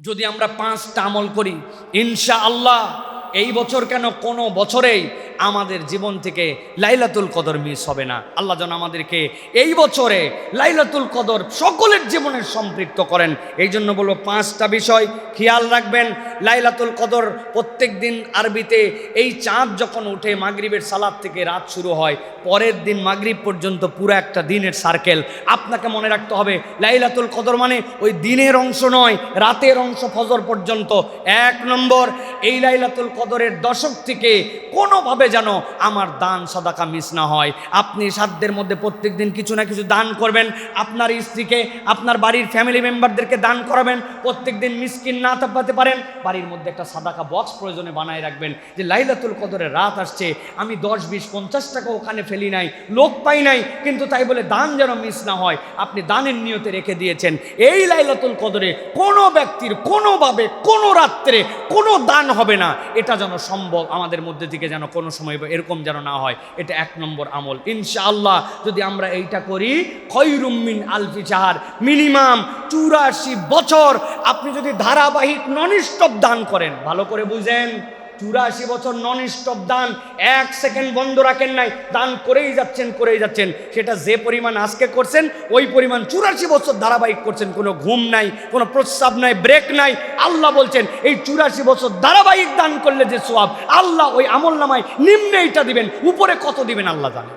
যদি আমরা পাঁচটা আমল করি ইনশা আল্লাহ এই বছর কেন কোনো বছরেই আমাদের জীবন থেকে লাইলাতুল কদর মিস হবে না। আল্লাহ যেন আমাদেরকে এই বছরে লাইলাতুল কদর সকলের জীবনে সম্পৃক্ত করেন। এই জন্য বলব পাঁচটা বিষয় খেয়াল রাখবেন। লাইলাতুল কদর প্রত্যেক দিন আরবিতে এই চাঁদ যখন উঠে মাগরিবের সালাদ থেকে রাত শুরু হয়, পরের দিন মাগরিব পর্যন্ত পুরো একটা দিনের সার্কেল আপনাকে মনে রাখতে হবে, লাইলাতুল কদর মানে ওই দিনের অংশ নয়, রাতের অংশ ফজর পর্যন্ত। এক নম্বর, এই লাইলাতুল কদরের দশক থেকে কোনোভাবে যেন আমার দান সদাকা মিস না হয়। আপনি সাধ্যের মধ্যে প্রত্যেক দিন কিছু না কিছু দান করবেন। আপনার স্ত্রীকে, আপনার বাড়ির ফ্যামিলি মেম্বারদেরকে দান করাবেন। প্রত্যেক দিন মিসকিন না থাকতে পারেন। বাড়ির মধ্যে একটা সাদাকা বক্স প্রয়োজনে বানায় রাখবেন যে লাইলাতুল কদরের রাত আসছে। আমি দশ, বিশ, পঞ্চাশ টাকা ওখানে ফেলি নাই, লোক পাই নাই, কিন্তু তাই বলে দান যেন মিস না হয়। আপনি দানের নিয়তে রেখে দিয়েছেন। এই লাইলাতুল কদরে কোনো ব্যক্তির কোনোভাবে কোনো রাত্রে কোনো দান হবে না। এটা যেন সম্ভব আমাদের মধ্যে থেকে যেন কোনো সময় এরকম যেন না হয়, এটা এক নম্বর আমল। ইনশাআল্লাহ যদি আমরা এইটা করি খৈরুম্মিন আলফি চাহার মিনিমাম চুরাশি বছর আপনি যদি ধারাবাহিক নন স্টপ দান করেন। ভালো করে বুঝেন। চুরাশি বছর নন স্টপ দান, এক সেকেন্ড বন্ধ রাখেন নাই, দান করেই যাচ্ছেন করেই যাচ্ছেন। সেটা যে পরিমাণ আজকে করছেন, ওই পরিমাণ চুরাশি বছর ধারাবাহিক করছেন, কোনো ঘুম নাই, কোনো প্রস্রাব নাই, ব্রেক নাই। আল্লাহ বলছেন, এই চুরাশি বছর ধারাবাহিক দান করলে যে সোয়াব, আল্লাহ ওই আমল নামায় নিম্নে এইটা দিবেন, উপরে কত দিবেন আল্লাহ জানেন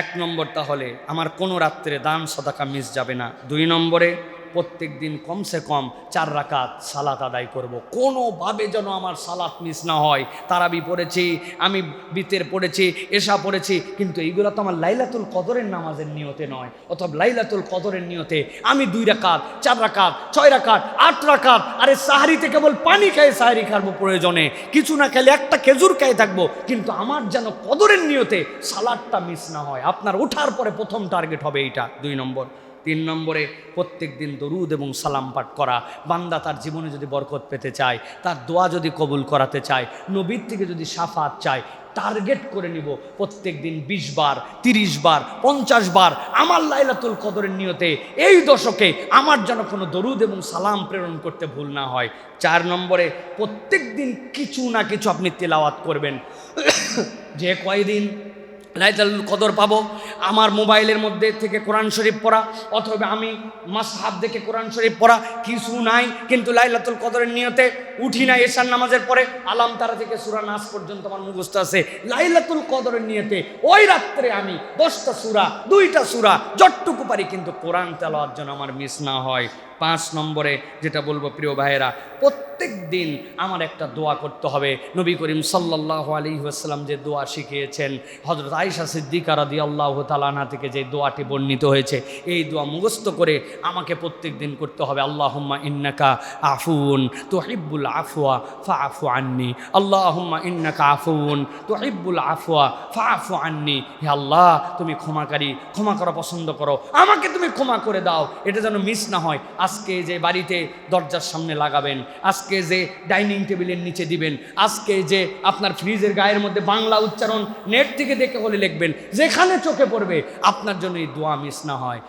এক নম্বর তাহলে আমার কোনো রাত্রে দান, সদাকা মিস যাবে না। দুই নম্বরে প্রত্যেক দিন কমসে কম চার রাকাত সালাত আদায় করব। কোনোভাবে যেন আমার সালাত মিস না হয়। তারাবি পড়েছি, আমি বিতের পড়েছি এসা পড়েছি, কিন্তু এইগুলো তো আমার লাইলাতুল কদরের নামাজের নিয়তে নয়। অথবা লাইলাতুল কদরের নিয়তে আমি দুই রাকাত, চার রাকাত, ছয় রাকাত, আট রাকাত, আরে সাহারিতে কেবল পানি খাই সাহারি খাব প্রয়োজনে। কিছু না খেলে একটা খেজুর খাই থাকব, কিন্তু আমার যেন কদরের নিয়তে সালাদটা মিস না হয়। আপনার ওঠার পরে প্রথম টার্গেট হবে এইটা। দুই নম্বর। তিন নম্বরে প্রত্যেক দিন দরুদ এবং সালাম পাঠ করা। বান্দা তার জীবনে যদি বরকত পেতে চায়, তার দোয়া যদি কবুল করাতে চায়, নবীর থেকে যদি সাফাত চায়, টার্গেট করে নিব প্রত্যেক দিন বিশ বার, তিরিশ বার, পঞ্চাশ বার আমার লাইলাতুল কদরের নিয়তে এই দশকে আমার যেন কোনো দরুদ এবং সালাম প্রেরণ করতে ভুল না হয়। চার নম্বরে প্রত্যেক দিন কিছু না কিছু আপনি তেলাওয়াত করবেন। যে কয়দিন? লাইলাতুল কদর পাবো। আমার মোবাইলের মধ্যে থেকে কোরআন শরীফ পড়া, অথবা আমি মাস মাসহাব দেখে কোরআন শরীফ পড়া, কিছু নাই, কিন্তু লাইলাতুল কদরের নিয়তে উঠি না এশার নামাজের পরে, আলাম তারা থেকে সুরা নাচ পর্যন্ত আমার মুখস্থ আছে। লাইলাতুল কদরের নিয়তে ওই রাত্রে আমি দশটা সুরা, দুইটা সুরা, যতটুকু পারি কিন্তু কোরআন তেলাওয়ার জন্য আমার মিস না হয়। পাঁচ নম্বরে যেটা বলব, প্রিয় ভাইয়েরা, প্রত্যেক দিন আমার একটা দোয়া করতে হবে। নবী করিম সাল্লাহ আলী আসসালাম যে দোয়া শিখিয়েছেন হজরত আইসা সিদ্দিকা রাদি আল্লাহ তালানা থেকে যে দোয়াটি বর্ণিত হয়েছে, এই দোয়া মুখস্থ করে আমাকে প্রত্যেক দিন করতে হবে। আল্লাহম্মা ইন্নাকা আফুন তো হিব্বুল আফুয়া ফা আফু আন্নি। আল্লাহম্মা ইন্নাকা আফুন তো হিব্বুল আফুয়া ফা আফু আন্নি। হে আল্লাহ, তুমি ক্ষমাকারী, ক্ষমা করা পছন্দ করো। আমাকে তুমি ক্ষমা করে দাও। এটা যেন মিস না হয়। আজকে যে বাড়িতে দরজার সামনে লাগাবেন, আজকে যে ডাইনিং টেবিলের নিচে দিবেন, আজকে যে আপনার ফ্রিজের গায়ের মধ্যে বাংলা উচ্চারণ নেট থেকে দেখে হলে লিখবেন, যেখানে চোখে পড়বে আপনার জন্য এই দোয়া মিস না হয়।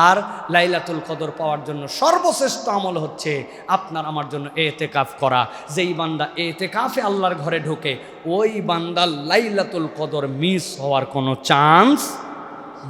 আর লাইলাতুল কদর পাওয়ার জন্য সর্বশ্রেষ্ঠ আমল হচ্ছে আপনার আমার জন্য এতেকাফ করা। যেই বান্দা এতেকাফে আল্লাহর ঘরে ঢোকে, ওই বান্দার লাইলাতুল কদর মিস হওয়ার কোনো চান্স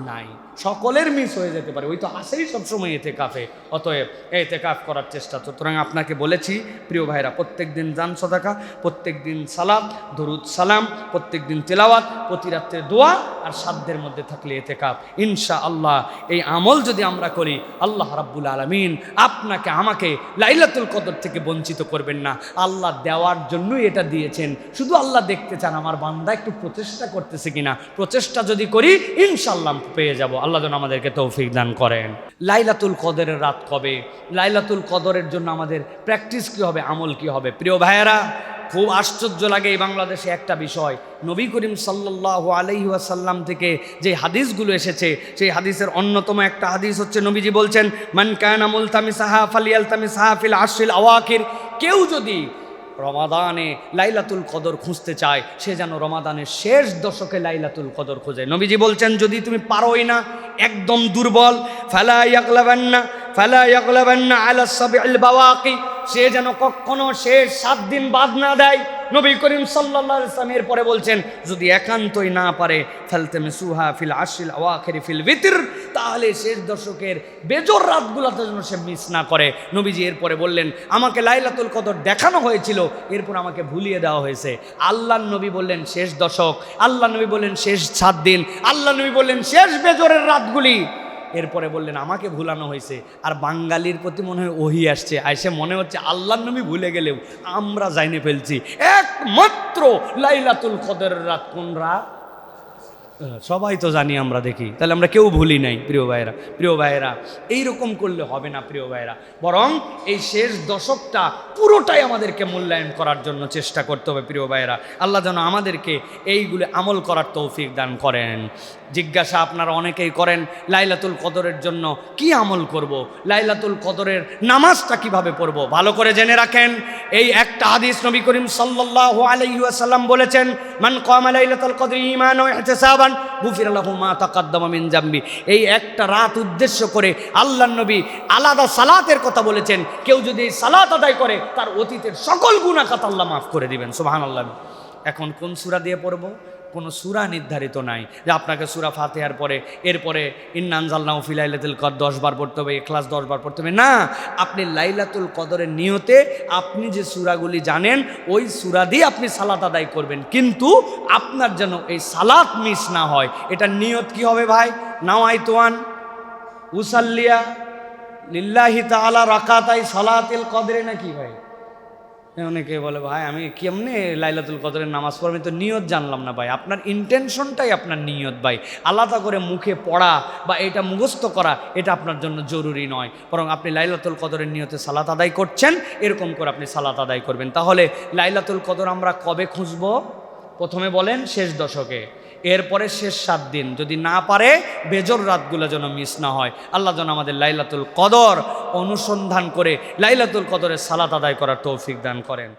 নাই। সকলের মিস হয়ে যেতে পারে। ওই তো আসেই সবসময় এতে কাফে অতএব এতে কাফ করার চেষ্টা। সুতরাং আপনাকে বলেছি, প্রিয় ভাইরা প্রত্যেক দিন জান সদাকা প্রত্যেক দিন সালাম দরুদ সালাম প্রত্যেক দিন তেলাওয়াত, প্রতি রাত্রে দোয়া আর সাধ্যের মধ্যে থাকলে এতে কাপ ইনশা আল্লাহ এই আমল যদি আমরা করি, আল্লাহ রাব্বুল আলমিন আপনাকে, আমাকে লাইলাতুল কদর থেকে বঞ্চিত করবেন না। আল্লাহ দেওয়ার জন্যই এটা দিয়েছেন। শুধু আল্লাহ দেখতে চান, আমার বান্দা একটু প্রচেষ্টা করতেছে কিনা। প্রচেষ্টা যদি করি ইনশাল্লাহ পেয়ে যাব। আল্লাহ যেন আমাদেরকে তৌফিক দান করেন। লাইলাতুল কদরের রাত কবে? লাইলাতুল কদরের জন্য আমাদের প্র্যাকটিস কী হবে? আমল কি হবে? প্রিয় ভাইয়েরা খুব আশ্চর্য লাগে এই বাংলাদেশে একটা বিষয়। নবী করিম সাল্লাহ আলাইহি ওয়াসাল্লাম থেকে যে হাদিসগুলো এসেছে, সেই হাদিসের অন্যতম একটা হাদিস হচ্ছে নবীজি বলছেন, মান কায়না মুলতামি সাহা ফালিয়াল তামি সাহাফিল আশিল আওয়াকির কেউ যদি রমাদানে লাইলাতুল কদর খুঁজতে চায়, সে যেন রমাদানের শেষ দশকে লাইলাতুল কদর খোঁজে। নবীজি বলছেন, যদি তুমি পারোই না, একদম দুর্বল, ফেলা ইয়াকলাবেন না ফালা ইয়াগলাবান্না আলা সাবিল বাওয়াকি। সে যেন কখনো শেষ সাত দিন বাদ না দেয়। নবী করিম ওয়াসাল্লাম এর পরে বলছেন, যদি একান্তই না পারে ফালতামে সুহা ফিল আশিল আওয়াখির ফিল ভিতর, তাহলে শেষ দশকের বেজোর রাতগুলোতে যেন সে মিস না করে। নবীজি এরপরে বললেন, আমাকে লাইলাতুল কদর দেখানো হয়েছিল, এরপর আমাকে ভুলিয়ে দেওয়া হয়েছে। আল্লাহ নবী বললেন, শেষ দশক। আল্লাহ নবী বললেন, শেষ সাত দিন। আল্লাহ নবী বললেন, শেষ বেজরের রাতগুলি। এরপরে বললেন, আমাকে ভুলানো হয়েছে। আর বাঙালির প্রতি মনে হয় ওহি আসছে। আইসে মনে হচ্ছে আল্লাহ নবী ভুলে গেলেও আমরা জাইনে ফেলছি। একমাত্র লাইলাতুল খদের রাত কোন রাত? সবাই তো জানি আমরা দেখি। তাহলে আমরা কেউ ভুলি নাই, প্রিয় ভাইয়েরা। প্রিয় ভাইয়েরা, এইরকম করলে হবে না, প্রিয় ভাইয়েরা। বরং এই শেষ দশকটা পুরোটাই আমাদেরকে মূল্যায়ন করার জন্য চেষ্টা করতে হবে, প্রিয় ভাইয়েরা। আল্লাহ যেন আমাদেরকে এইগুলো আমল করার তৌফিক দান করেন। জিজ্ঞাসা আপনারা অনেকেই করেন, লাইলাতুল কদরের জন্য কি আমল করব। লাইলাতুল কদরের নামাজটা কীভাবে পড়ব? ভালো করে জেনে রাখেন, এই একটা হাদিস নবী করিম সাল্লাল্লাহু আলাইহি ওয়াসাল্লাম বলেছেন, মান কামা লাইলাতুল কদর ওয়া ইহতিসাবান গুফির লাহু মা তাকাদ্দামা জাম্বি। এই একটা রাত উদ্দেশ্য করে আল্লাহ নবী আলাদা সালাতের কথা বলেছেন। কেউ যদি সালাত আদায় করে, তার অতীতের সকল গুণা খাত আল্লাহ মাফ করে দিবেন। সুবহানাল্লাহ। এখন কোন সুরা দিয়ে পড়ব? কোনো সুরা নির্ধারিত নাই যে আপনাকে সুরা ফাতেহার পরে, এরপরে ইন্নানজাল নাও ফিলাইলাতুল কদ দশ বার পড়তে হবে, এখলাস দশ বার পড়তে হবে। না, আপনি লাইলাতুল কদরের নিয়তে আপনি যে সুরাগুলি জানেন, ওই সুরা দিয়ে আপনি সালাত আদায় করবেন। কিন্তু আপনার যেন এই সালাত মিস না হয়, এটা নিয়ত কি হবে ভাই? নাওয়াই তোয়ান উসাল্লিয়া লিল্লাহি তাআলা রাকাতাই সালাতিল কদরে নাকি ভাই? অনেকে বলে, ভাই, আমি কেমনে লাইলাতুল কদরের নামাজ পড়ব? তো নিয়ত জানলাম না ভাই। আপনার ইন্টেনশনটাই আপনার নিয়ত ভাই। আলাদা করে মুখে পড়া বা এটা মুখস্থ করা, এটা আপনার জন্য জরুরি নয়। বরং আপনি লাইলাতুল কদরের নিয়তে সালাত আদায় করছেন, এরকম করে আপনি সালাত আদায় করবেন। তাহলে লাইলাতুল কদর আমরা কবে খুঁজব? প্রথমে বলেন শেষ দশকে। এরপরে শেষ সাত দিন। যদি না পারে, বেজর রাতগুলো যেন মিস না হয়। আল্লাহ যেন আমাদের লাইলাতুল কদর অনুসন্ধান করে, লাইলাতুল কদরের সালাত আদায় করার তৌফিক দান করেন।